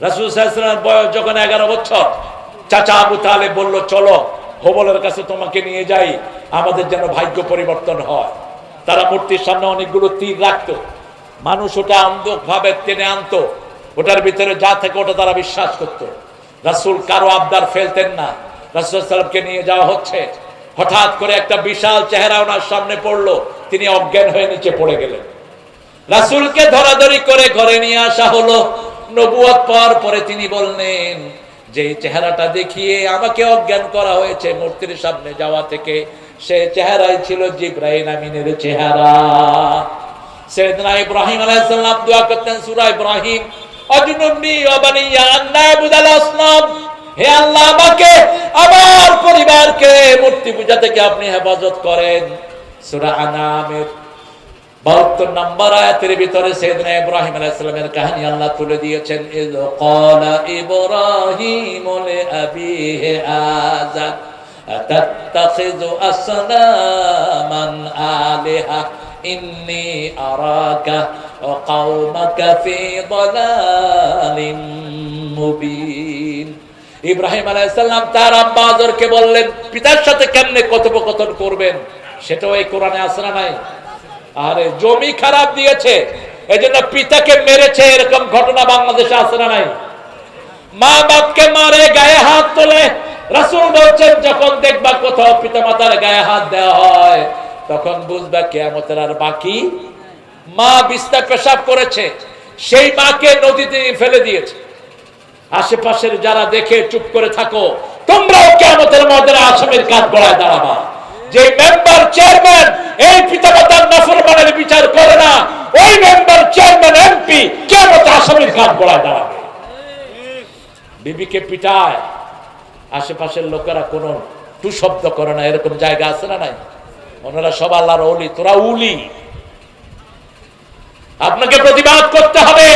রাসুল সাল্লামের বয়স যখন এগারো বছর, চাচা আবু তাহলে বলল, চলো, হোবলের কাছে তোমাকে নিয়ে যাই, আমাদের যেন ভাগ্য পরিবর্তন হয়। তারা মূর্তির সামনে অনেকগুলো তীর রাখতো। মানুষ ওটা ভাবে টেনে আনতো। ওটার ভিতরে যা থেকে ওটা তারা বিশ্বাস করতো। রাসুল কারও আবদার ফেলতেন না। রাসুল সাল্লামকে নিয়ে যাওয়া হচ্ছে। হঠাৎ করে একটা বিশাল চেহারা ওনার সামনে পড়ল। তিনি অজ্ঞান হয়ে নিচে পড়ে গেলেন। রাসুলকে ধরাধরি করে ঘরে নিয়ে আসা হলো। নবুয়াত পাওয়ার পরে তিনি বললেন, যে চেহারাটা দেখিয়ে আমাকে অজ্ঞান করা হয়েছে মূর্তির সামনে যাওয়া থেকে, সে চেহারাই ছিল জিব্রাহিম আমিনের চেহারা। সেদিনা ইব্রাহিম আলাইহিসসালাম দোয়া করতেন, সূরা ইব্রাহিম অজনুবনি ওয়াবানিয়া আন্নাবুদাল আসনাম হে আল্লাহ আমাকে, আমার পরিবারকে মূর্তি পূজা থেকে আপনি হেফাজত করেন। সূরা আনামের বাহাত্তর নম্বর আয়াতের ভিতরে ইব্রাহিম আলাইহিসসালামের কাহিনী আল্লাহ তুলে দিয়েছেন ইব্রাহিম দালালিন মুবিন। ইব্রাহিম আলাইহিসসালাম তার আব্বা আজরকে বললেন, পিতার সাথে কেমনে কথোপকথন করবেন? সেটাও এই কোরআনে না নাই? আরে জমি খারাপ দিয়েছে, এজন্য পিতাকে মেরেছে, এরকম ঘটনা বাংলাদেশে আছে না নাই? মা বাপকে মারে, গায়ে হাত তোলে। রাসূল বলছেন, যখন দেখবা কোথাও পিতা মাতার গায়ে হাত দেওয়া হয়, তখন বুঝবা কেয়ামতের আর বাকি মা বিস্তার পেশাব করেছে। সেই মাকে নদীতে ফেলে দিয়েছে। আশেপাশের যারা দেখে চুপ করে থাকো, তোমরাও কেয়ামতের মধ্যে আসামের কাজ গড়ায় দাঁড়াবা। যে মেম্বার চেয়ারম্যান এই পিতামাতার নাফরমানের বিচার করে না, ওই মেম্বার চেয়ারম্যান এমপি কেমন আসামির কাজ গড়ায় দাঁড়াবে? বিবিকে পিটায়, আশেপাশের লোকেরা কোন টু শব্দ করে না, এরকম জায়গা আছে না নাই? ওনারা সব আল্লাহর অলি তোরা উলি। আপনাকে প্রতিবাদ করতে হবে।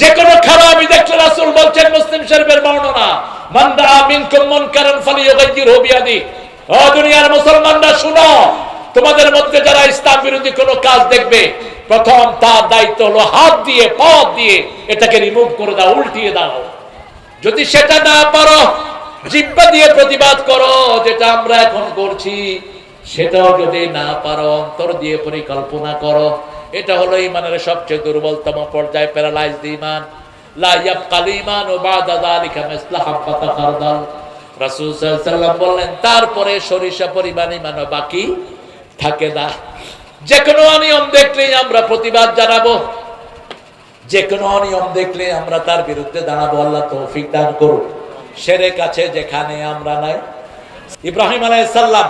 যে কোনো খারাপই দেখলে রাসূল বলছেন মুসলিম শরীফের বর্ণনা মান্দা মিনকুম মুনকারান ফালিয়ুগাইয়িরহু বিয়াদি ও দুনিয়ার মুসলমানরা, শুনো। তোমাদের মধ্যে যারা ইসলাম বিরোধী কোনো কাজ দেখবে, প্রথম তার দায়িত্ব হলো হাত দিয়ে, পথ দিয়ে এটাকে রিমুভ করে দাও, উল্টিয়ে দাও। যদি সেটা না পারো, জিব্বা দিয়ে প্রতিবাদ করো, যেটা আমরা এখন করছি। সেটাও যদি না পারো, অন্তর দিয়ে পরিকল্পনা করো। এটা হলো ইমানের সবচেয়ে দুর্বলতম পর্যায়ে প্যারালাইজ ইমান। লা ইয়াবকাল ঈমান ও বাদা যালিকা মিসলা হাব্বাতা খারদাল। রাসূল সাল্লাল্লাহু বললেন, তারপরে সরিষা পরিমাণ ইমান বাকি থাকে না। যে কোনো অনিয়ম দেখলেই আমরা প্রতিবাদ জানাব। যে কোনো অনিয়ম দেখলে আমরা তার বিরুদ্ধে দাঁড়াবো। আল্লাহ তৌফিক দান করুন সেরে কাছে যেখানে আমরা নাই। ইব্রাহিম আলাইসাল্লাম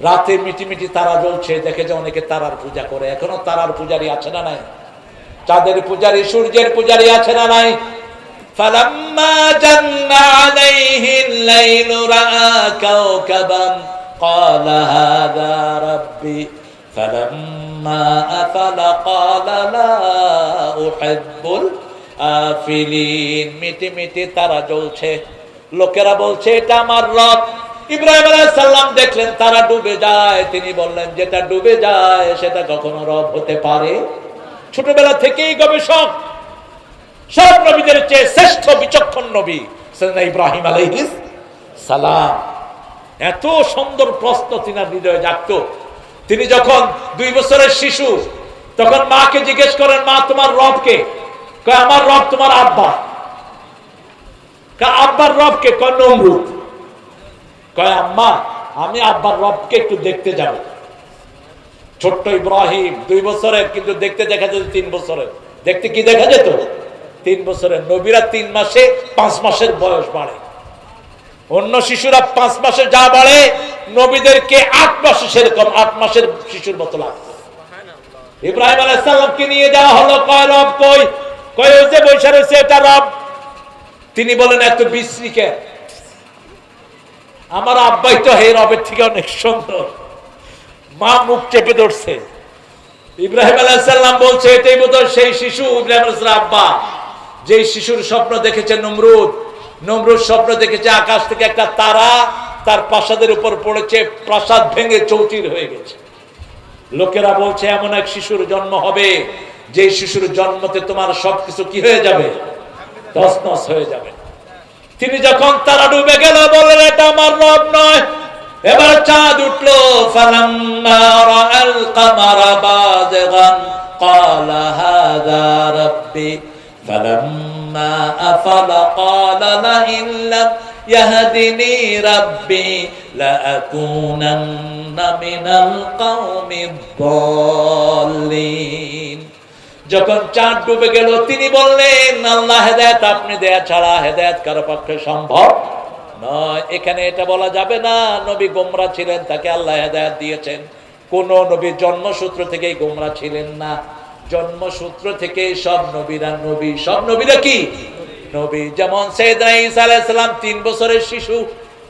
রাতে মিটি মিটি তারা জ্বলছে। দেখে যে অনেকে তারার পূজা করে। এখনও তারার পূজারি আছে না নাই? চাঁদের পূজারি, সূর্যের পূজারি আছে না নাই? فلما جن عليه الليل رأى كوكبا قال هذا ربي فلما أفل قال لا أحب الآفلين মিটি মিটি তারা জ্বলছে লোকেরা বলছে এটা আমার রব ইব্রাহিম আলাইহিস সালাম দেখলেন তারা ডুবে যায় তিনি বললেন যেটা ডুবে যায় সেটা কখনো রব হতে পারে ছোটবেলা থেকেই গবেষক সব নবীদের চেয়ে শ্রেষ্ঠ বিচক্ষণ নবী সেদিনা ইব্রাহিম আলাইহিস সালাম। এত সুন্দর প্রশ্ন তিনার হৃদয়ে জাগত। তিনি যখন দুই বছরের শিশু, তখন মাকে জিজ্ঞেস করেন, মা, তোমার রবকে কয়, আমার রব তোমার আব্বা। আব্বার রবকে কয়, নমরুদ। কয়, আম্মা, আমি আব্বার রবকে একটু দেখতে যাব। ছোট্ট ইব্রাহিম দুই বছরের, কিন্তু দেখতে দেখা যেত তিন বছরের। দেখতে কি দেখা যেত? তিন বছরের নবীরা তিন মাসে পাঁচ মাসের বয়স বাড়ে। অন্য শিশুরা পাঁচ মাসে যা বাড়ে, নবীদেরকে আট মাসে সেরকম আট মাসের শিশুর মতো লাগতো ইব্রাহিম আলাইসাল্লামকে নিয়ে যাওয়া হলো, কয় রব কই? ওই যে বৈশা রয়েছে, এটা রব। তিনি বলেন, এত বিশ্রীকে আমার আব্বাই তো হে রবের থেকে অনেক সুন্দর। মা মুখ চেপে ধরছে। ইব্রাহিম আলাইসাল্লাম বলছে, এটাই বোধ সেই শিশু, ইব্রাহিম আব্বা। যে শিশুর স্বপ্ন দেখেছে নমরুদ নমরুদ স্বপ্ন দেখেছে আকাশ থেকে একটা তারা, তার প্রাসাদের উপর পড়েছে, প্রাসাদ ভেঙে চৌচির হয়ে গেছে। লোকেরা বলছে, এমন এক শিশুর জন্ম হবে যে শিশুর জন্মতে তোমার সবকিছু কি হয়ে যাবে? হয়ে যাবে। তিনি যখন তারা ডুবে গেল, বললেন, এটা আমার রব নয়। এবার চাঁদ উঠল, ফালাম্মা রাআল কামারা বাযিগান قال هذا ربي فلما أفل قال لئن لم يهدني ربي لأكونن من القوم الضالين যখন চাঁদ ডুবে গেল তিনি বললেন আল্লাহ হেদায়ত আপনি দেয়া ছাড়া হেদায়ত কারো পক্ষে সম্ভব নয় এখানে এটা বলা যাবে না নবী গোমরা ছিলেন তাকে আল্লাহ হেদায়ত দিয়েছেন কোন নবী জন্মসূত্র থেকেই গোমরা ছিলেন না জন্মসূত্র থেকে সব নবীরা নবী, সব নবীরা কি? নবী। যেমন সৈয়দনা তিন বছরের শিশু,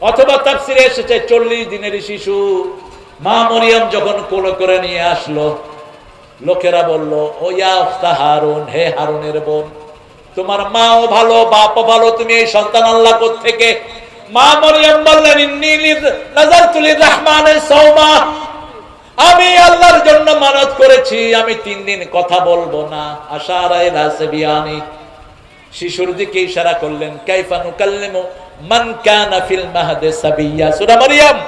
অথবা তাফসিরে এসেছে চল্লিশ দিনের শিশু। মা মরিয়ম যখন কোলে করে নিয়ে আসলো, লোকেরা বলল, ও হারুন, হে হারুনের বোন, তোমার মাও ভালো, বাপও ভালো, তুমি এই সন্তান আল্লাহ থেকে মা মরিয়ম বললেন, ইন্নী আমি আল্লাহর জন্য মানত করেছি, আমি তিন দিন কথা বলব না। সাবিয়ানি শিশুর দিকে ইশারা করলেন, কাইফা নুকাল্লিমু মান কানা ফিল সাবিয়া? সূরা মারইয়াম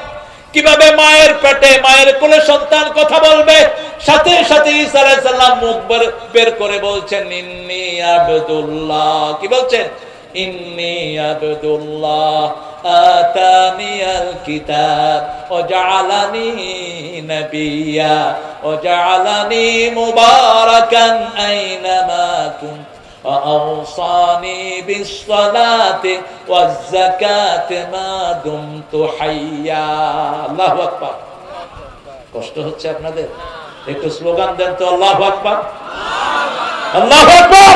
কীভাবে মায়ের পেটে, মায়ের কোলে সন্তান কথা বলবে? সাথে সাথে ঈসা আলাইহিস সালাম মুখ বের- বের করে বলছেন, ইন্নী আবদুল্লাহ। কি বলছেন? ইন্নী আবদুল্লাহ আতানিয়াল কিতাব ওয়াজআলানি নাবিয়্যা ওয়াজআলানি মুবারাকান আইনামা কুনতু وأوصاني بالصلاة والزكاة ما دمت حيا الله أكبر কষ্ট হচ্ছে আপনাদের একটু স্লোগান দেন তো আল্লাহ আকবার আল্লাহ আকবার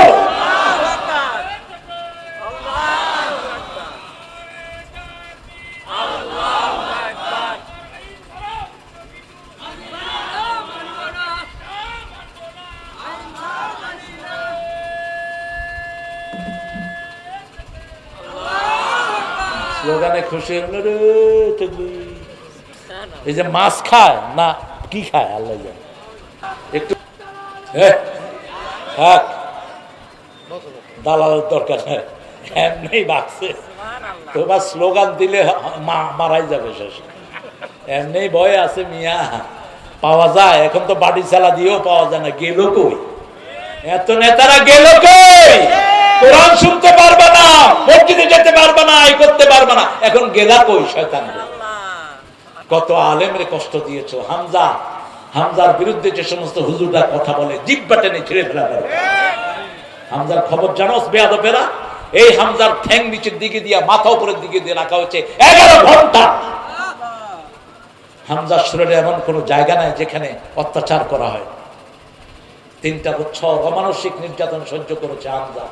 স্লোগানে খুশি হলো রে এই যে মাছ খায় না কি খায় আল্লাহ জানে। একটু থাক। দালালের দরকার নেই। এমনি বাঁচছে। তোমার স্লোগান দিলে মা- মারাই যাবে শেষ। এমনি ভয় আছে মিয়া। পাওয়া যায় এখন তো বাড়ি চালা দিয়েও পাওয়া যায় না। গেল কই? এত নেতারা গেল কই? কোরআন শুনতে পারবে না মসজিদে যেতে পারবে না এই করতে পারবে না, এখন গেলা কই শয়তান কত আলেমরে কষ্ট দিয়েছ, হামজা। হামজার বিরুদ্ধে যে সমস্ত হুজুররা কথা বলে জিব্বা টেনে ছিঁড়ে ফেলা যাবে হামজার খবর জানোস বেয়াদবেরা? এই হামজার ঠ্যাং নিচের দিকে দিয়া, মাথা উপরের দিকে দিয়ে রাখা হয়েছে এগারো ঘণ্টা। হামজার শরীরে এমন কোন জায়গা নাই যেখানে অত্যাচার করা হয়। তিনটা বছর অমানসিক নির্যাতন সহ্য করেছে হামজা।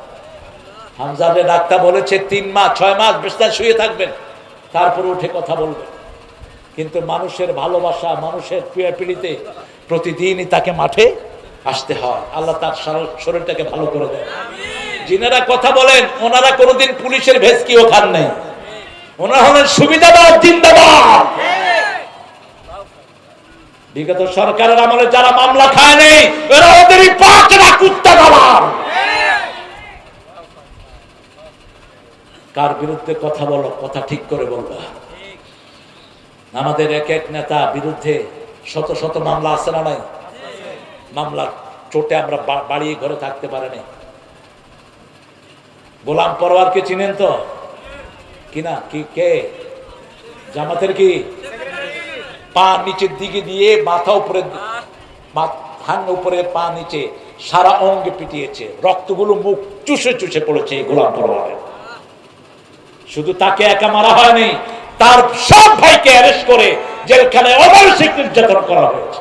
হামজারে ডাক্তার বলেছে, তিন মাস, ছয় মাস বিস্তার শুয়ে থাকবেন। তারপরে উঠে কথা বলবেন কিন্তু মানুষের ভালোবাসা, মানুষের পিড়ে পিড়িতে প্রতিদিনই তাকে মাঠে আসতে হয়। আল্লাহ তার শরীরটাকে ভালো করে দেয় যিনারা কথা বলেন, ওনারা কোনোদিন পুলিশের ভেসকিও খান নেই। ওনারা হলেন সুবিধাবাদ, জিন্দাবাদ। বিগত সরকারের আমলে যারা মামলা খায় নেই, এরা ওদেরই পাঁচটা কুত্তা দালাল। কার বিরুদ্ধে কথা বলো, কথা ঠিক করে বলবা। আমাদের এক এক নেতা বিরুদ্ধে শত শত মামলা আছে না নাই? মামলার চোটে আমরা বাড়িয়ে ঘরে থাকতে পারিনি গোলাম পরোয়ারকে চিনেন তো? কিনা কি, কে? জামাতের কি? পা নিচের দিকে দিয়ে মাথা উপরে হান উপরে পা নিচে সারা অঙ্গে পিটিয়েছে। রক্তগুলো মুখ চুষে চুষে পড়েছে এই গোলাম পরোয়ারের। শুধু তাকে একা মারা হয়নি, তার সব ভাইকে অ্যারেস্ট করে জেলখানায় অমানসিক নির্যাতন করা হয়েছে।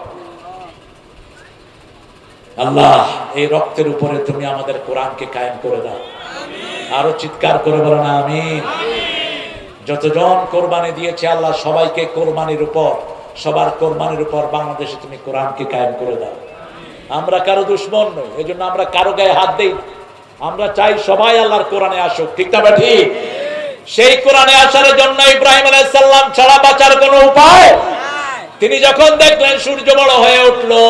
আল্লাহ, এই রক্তের উপরে তুমি আমাদের কোরআনকে কায়েম করে দাও। আরও চিৎকার করে বলো না আমি যতজন কোরবানি দিয়েছে, আল্লাহ সবাইকে কোরবানির উপর, সবার কোরবানির উপর বাংলাদেশে তুমি কোরআনকে কায়েম করে দাও। আমরা কারও দুশ্মন নই এই জন্য আমরা কারও গায়ে হাত দেই। আমরা চাই সবাই আল্লাহর কোরআনে আসুক, ঠিক না ঠিক? সেই কোরআনে আসার জন্য ইব্রাহিম আলাইসাল্লাম ছাড়া বাঁচার কোনো উপায় তিনি যখন দেখলেন সূর্য বড় হয়ে উঠলো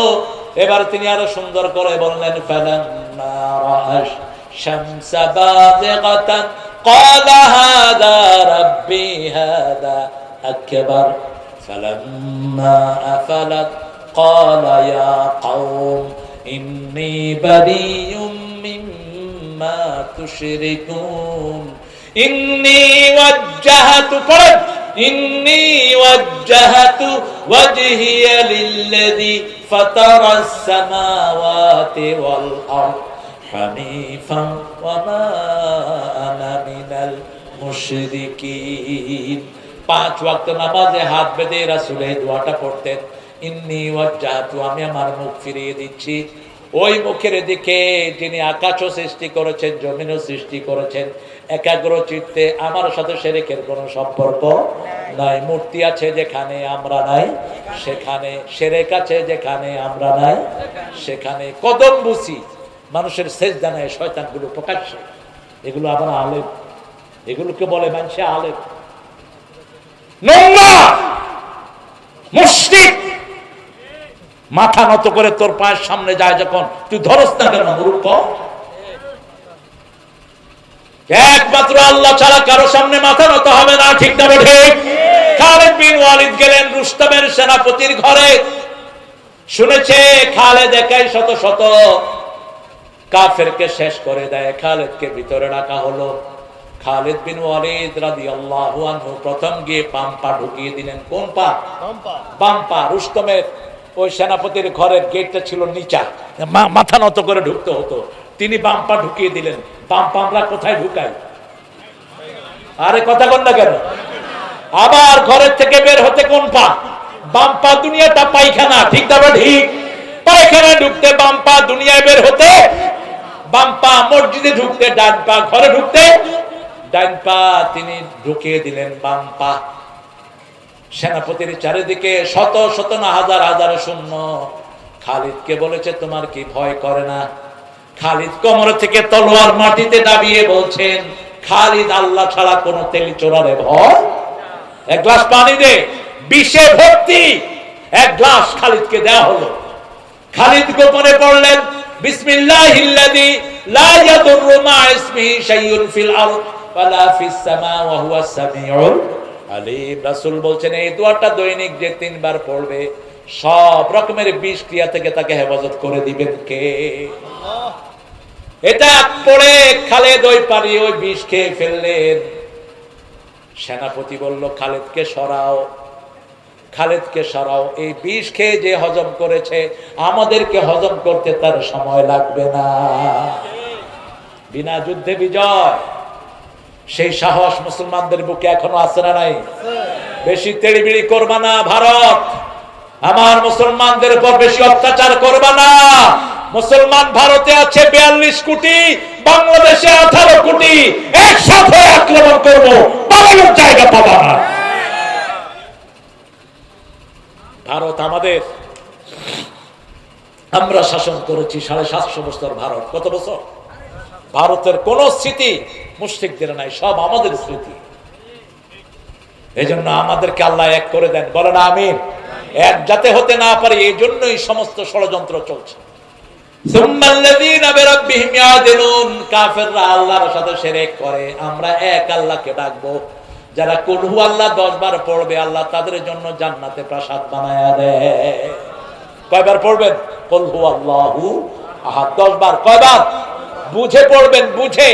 এবার তিনি আরো সুন্দর করে বললেন ফালাম্মা রাআশ الشمس بازغة قال هذا ربي هذا أكبر فلما أفلت قال يا قوم إني بريء مما تشركون পাঁচ ওয়াক্ত নামাজে হাত বেঁধে রাসুলের দোয়াটা পড়তেন। ইন্নি ওয়াজ্জাহাতু আমি আমার মুখ ফিরিয়ে দিচ্ছি। ওই মুখের দিকে যিনি আকাশও সৃষ্টি করেছেন, জমিনও সৃষ্টি করেছেন, একাগ্র চিত্তে আমার সাথে সেরেকের কোনো সম্পর্ক নাই। মূর্তি আছে যেখানে আমরা নাই, সেখানে সেরেক আছে যেখানে আমরা নাই, সেখানে কদম বুসি মানুষের শেষ জানায় শয়তানগুলো প্রকাশ্য। এগুলো আবার আলেম। এগুলোকে বলে মানুষে আলেম। নোংরা! মাথা নত করে তোর পায়ের সামনে যায় যখন। তুই ধরস না কেন মূর্খ? একমাত্র আল্লাহ ছাড়া কারও সামনে মাথা নত হবে না ঠিক না ঠিক খালেদ বিন ওয়ালিদ গেলেন রুস্তমের সেনাপতির ঘরে। শুনেছে খালেদ একাই শত শত কাফেরকে শেষ করে দেয়। খালেদকে ভিতরে রাখা হলো। খালেদ বিন ওয়ালিদ রাদিয়াল্লাহু আনহু প্রথম গিয়ে পাম্পা ঢুকিয়ে দিলেন। কোন পা বাম্পা রুস্তমের ওই সেনাপতির ঘরের গেটটা ছিল নিচা। মাথা নত করে ঢুকতে হতো। তিনি বাম্পা ঢুকিয়ে দিলেন। বাম্পা আমরা কোথায় ঢুকাই? আরে কথা কন না কেন? আবার ঘরের থেকে বের হতে কোন পা? বাম্পা দুনিয়াটা পায়খানা, ঠিক বা ঠিক? পায়খানা ঢুকতে বাম্পা দুনিয়ায় বের হতে বাম্পা মসজিদে ঢুকতে, ডান পা ঘরে ঢুকতে, ডান পা তিনি ঢুকিয়ে দিলেন বাম পা। সেনাপতির চারিদিকে শত শত না হাজার হাজার শূন্য। খালিদকে বলেছে, তোমার কি ভয় করে না? খালিদ কোমর থেকে তলোয়ার মাটিতে দাবিয়ে বলছেন, খালিদ আল্লাহ ছাড়া কোনো তেলি চোরারে ভয় এক গ্লাস পানি দে, বিষে ভর্তি। এক গ্লাস খালিদকে দেওয়া হলো। খালিদ গোপনে পড়লেন, বিসমিল্লাহিল্লাযী লা ইয়াদুররু মা ইসমিহি শাইউন ফিল আরদ ওয়ালা ফিস সামা, ওয়া হুয়াস সামিউল আলিম রাসূল বলছেন এই দোয়াটা দৈনিক যে তিনবার পড়বে সব রকমের বিষ ক্রিয়া থেকে তাকে হেফাজত করে দিবেন কে? এটা পড়ে খালেদ ওই পারি ওই বিষ খেয়ে ফেললেন। সেনাপতি বলল খালেদকে সরাও খালেদকে সরাও এই বিষ খেয়ে যে হজম করেছে আমাদেরকে হজম করতে তার সময় লাগবে না। বিনা যুদ্ধে বিজয়। সেই সাহস মুসলমানদের বুকে এখনও আছে না নাই? বেশি তেড়িবিড়ি করবা না ভারত। আমার মুসলমানদের উপর বেশি অত্যাচার করবা না। মুসলমান ভারতে আছে বিয়াল্লিশ কোটি, বাংলাদেশে আঠারো কোটি। একসাথে আক্রমণ করব পালানোর জায়গা পাবা না। ভারত আমাদের। আমরা শাসন করেছি সাড়ে সাতশো বছর ভারত। কত বছর? ভারতের কোন স্মৃতি মুশ্রিকদের নাই, সব আমাদের স্মৃতি। এই জন্য আমাদেরকে আল্লাহ এক করে দেন, বলেন আমি এক যাতে হতে না পারে এই জন্যই সমস্ত ষড়যন্ত্র চলছে। ডাকবো। যারা আল্লাহ পড়বে, আল্লাহ তাদের জন্য জান্নাতে প্রাসাদ বানায়া কয়বার পড়বেন? কলহু আল্লাহু দশ বার কয়বার? বুঝে পড়বেন, বুঝে।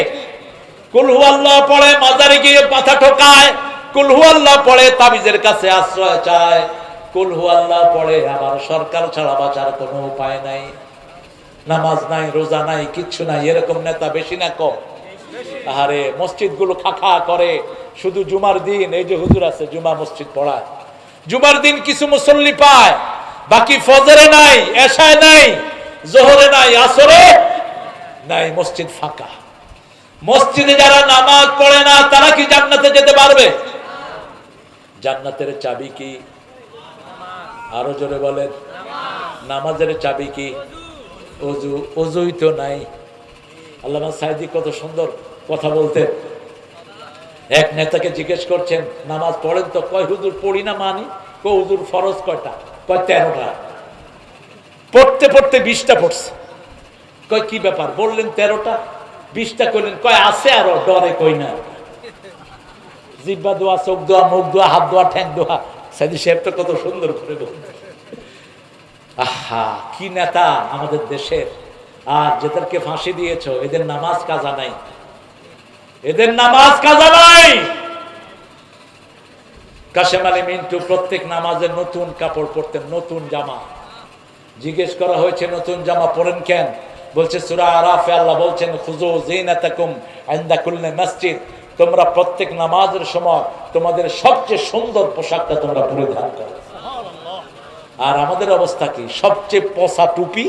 কুলহু আল্লাহ পড়ে, মাজারে গিয়ে মাথা ঠোকায়। কুলহু আল্লাহ পড়ে, তাবিজের কাছে আশ্রয় চায়। কুলহু আল্লাহ পড়ে, আবার সরকার ছাড়া বাঁচার কোনো উপায় নাই। নামাজ নাই, রোজা নাই, কিচ্ছু নাই, এরকম নেতা বেশি না কম। আরে মসজিদগুলো খাখা করে, শুধু জুমার দিন, এই যে হুজুর আছে, জুমা মসজিদ পড়ায়। জুমার দিন কিছু মুসল্লি পায়, বাকি ফজরে নাই, এশায় নাই, জোহরে নাই, আসরে নাই, মসজিদ ফাঁকা। মসজিদে যারা নামাজ পড়ে না, তারা কি জান্নাতে যেতে পারবে? জান্নাতের চাবি কি? আরও জোরে বলেন। নামাজের চাবি কি? অজু, অজুই তো নাই। আল্লামা সাইদি কত সুন্দর কথা বলতেন। এক নেতাকে জিজ্ঞেস করছেন, নামাজ পড়েন তো কয় হুজুর পড়ি না মানি? কো হুজুর ফরজ কয়টা? কয় তেরোটা? পড়তে পড়তে বিশটা পড়ছে। কয়, কি ব্যাপার? বললেন, তেরোটা, বিশটা করলেন কয়, আছে আরও? ডরে কই না। জিব্বা দোয়া, চোখ দোয়া, মুখ দোয়া, হাত দোয়া, ঠ্যাং দোয়া। সাইদি সাহেব তো কত সুন্দর করে বলছে। আহা, কি নেতা আমাদের দেশের। আর যেদেরকে ফাঁসি দিয়েছ, এদের নামাজ কাজা নাই। এদের নামাজ কাজা নাই! কাশেম আলী মিন্টু, প্রত্যেক নামাজে নতুন কাপড় পরতেন, নতুন জামা। জিজ্ঞেস করা হয়েছে, নতুন জামা পরেন কেন? বলছে সুরা আরাফে আল্লাহ বলছেন খুজু জিনাতাকুম ইনদা কুল্লি মসজিদ তোমরা প্রত্যেক নামাজের সময় তোমাদের সবচেয়ে সুন্দর পোশাকটা তোমরা পরিধান করো। আর আমাদের অবস্থা কি? সবচেয়ে পসা টুপি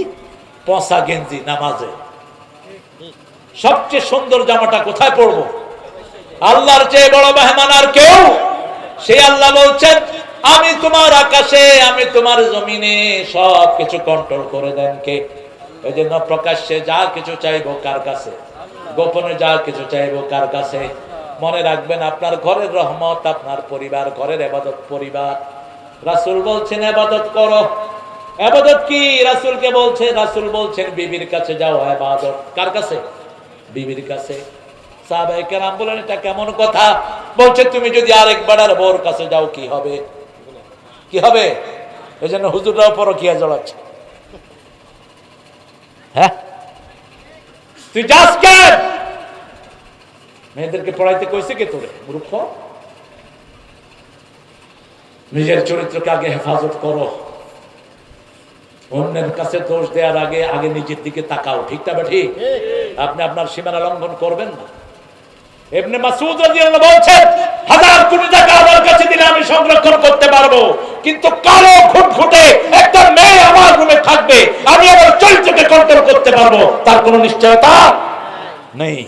পসা গেঞ্জি নামাজে। সবচেয়ে সুন্দর জামাটা কোথায় পরবো? আল্লাহর চেয়ে বড় মেহমান আর কেউ? সেই আল্লাহ বলছেন আমি তোমার আকাশে আমি তোমার জমিনে সব কিছু কন্ট্রোল করে দেন কে? এই জন্য প্রকাশ্যে যা কিছু চাইব কার কাছে? গোপনে যা কিছু চাইব কার কাছে? মনে রাখবেন, আপনার ঘরের রহমত, আপনার পরিবার, ঘরের এবাদত পরিবার। রাসূল বলছেন, এবাদত করো। এবাদত কি? রাসূলকে বলছে, রাসূল বলছেন, বিবির কাছে যাও, এবাদত। কার কাছে? বিবির কাছে। সাহাবায়ে কেরাম বলেন, এটা কেমন কথা? বলছে, তুমি যদি আরেকবার আর বোর কাছে যাও, কি হবে? কি হবে? এই জন্য হুজুররাও পরকিয়া জড়াচ্ছে। হ্যাঁ? তুই যাস কেন মেয়েদেরকে পড়াইতে কইছে কে তোরে? মূর্খ? নিজের চরিত্রকে আগে হেফাজত করো। অন্যের কাছে দোষ দেওয়ার আগে আগে নিজের দিকে তাকাও, ঠিক না ঠিক আপনি আপনার সীমানা লঙ্ঘন করবেন না। এমনি মাসুদ বলছেন, হাজার কোটি টাকা আমার কাছে দিলে আমি সংরক্ষণ করতে পারব। কিন্তু কালো খুঁটখুটে একটা মেয়ে আমার রুমে থাকবে, আমি আমার চরিত্রকে কন্ট্রোল করতে পারব, তার কোনো নিশ্চয়তা নেই।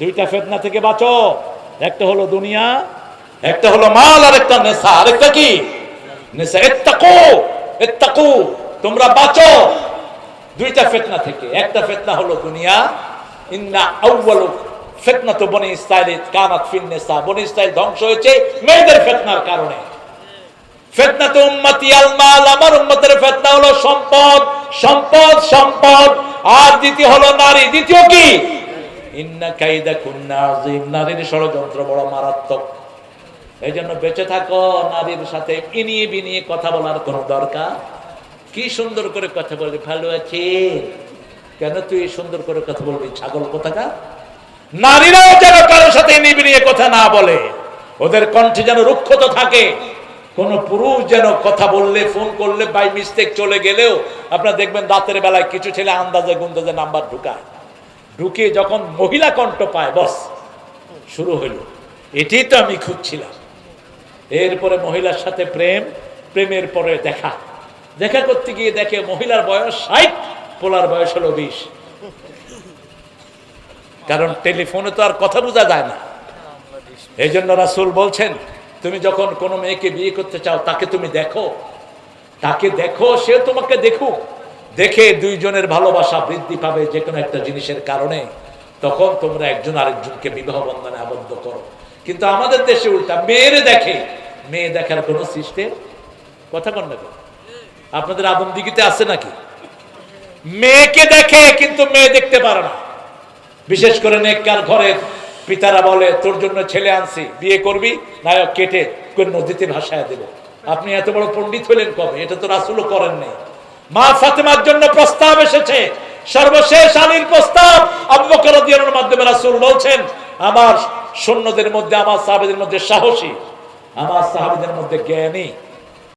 দুইটা ফেতনা থেকে বাঁচো, একটা হলো দুনিয়া, একটা হলো মাল, আর একটা নেশা, আর একটা কি? নেশা, এত্তাকু এত্তাকু, তোমরা বাঁচো। দুইটা ফেতনা থেকে, একটা ফেতনা হলো দুনিয়া, ইন্না আউয়ালু ফিতনা তো বনি ইসরাইল কানাত ফিন নিসা বনি ইসরাইল ধ্বংস হয়েছে মেয়েদের ফিতনার কারণে। ফিতনা তো উম্মতি আমার উম্মতের ফিতনা হলো সম্পদ সম্পদ সম্পদ। আর দ্বিতীয় হলো নারী। দ্বিতীয় কি? ইন্না কাইদা কুন্না নারীর ষড়যন্ত্র বড় মারাত্মক। এই জন্য বেঁচে থাকো, নারীর সাথে ইনিয়ে বিনিয়ে কথা বলার কোনো দরকার? কি সুন্দর করে কথা বলবি? ভালো আছে। কেন তুই সুন্দর করে কথা বলবি? ছাগল কোথাকা নারীরাও যেন কারোর সাথে নিয়ে কথা না বলে, ওদের কণ্ঠে যেন রুক্ষত থাকে। কোন পুরুষ যেন কথা বললে, ফোন করলে, বাই মিস্টেক চলে গেলেও, আপনারা দেখবেন রাতের বেলায় কিছু ছেলে আন্দাজে গুন্দাজে নাম্বার ঢুকায়। ঢুকে যখন মহিলা কণ্ঠ পায়, বস, শুরু হইল। এটাই তো আমি খুঁজছিলাম। এরপরে মহিলার সাথে প্রেম, প্রেমের পরে দেখা। দেখা করতে গিয়ে দেখে মহিলার বয়স ষাট, পোলার বয়স হলো বিশ। কারণ টেলিফোনে তো আর কথা বোঝা যায় না। এই জন্য রাসুল বলছেন, তুমি যখন কোনো মেয়েকে বিয়ে করতে চাও, তাকে তুমি দেখো। তাকে দেখো, সে তোমাকে দেখুক। দেখে দুইজনের ভালোবাসা বৃদ্ধি পাবে যে কোনো একটা জিনিসের কারণে। তখন তোমরা একজন আরেকজনকে বিবাহ বন্ধনে আবদ্ধ করো। কিন্তু আমাদের দেশে উল্টা, মেয়েরে দেখে। মেয়ে দেখার কোনো সিস্টেম? কথা কন না আপনাদের আদম দিঘিতে আছে নাকি? মেয়েকে দেখে, কিন্তু মেয়ে দেখতে পারে না। বিশেষ করে নেককার ঘরের পিতারা বলে, তোর জন্য ছেলে আনছি, বিয়ে করবি, নায়ক কেটে নদীতে ভাসায় দেব। আপনি এত বড় পণ্ডিত হলেন কবে? এটা তো রাসুলও করেন নাই। মা ফাতেমার জন্য প্রস্তাব এসেছে। সর্বশেষ আলীর প্রস্তাব। আবু বকর মাধ্যমে রাসুল বলছেন, আমার সৈন্যদের মধ্যে, আমার সাহাবীদের মধ্যে সাহসী, আমার সাহাবীদের মধ্যে জ্ঞানী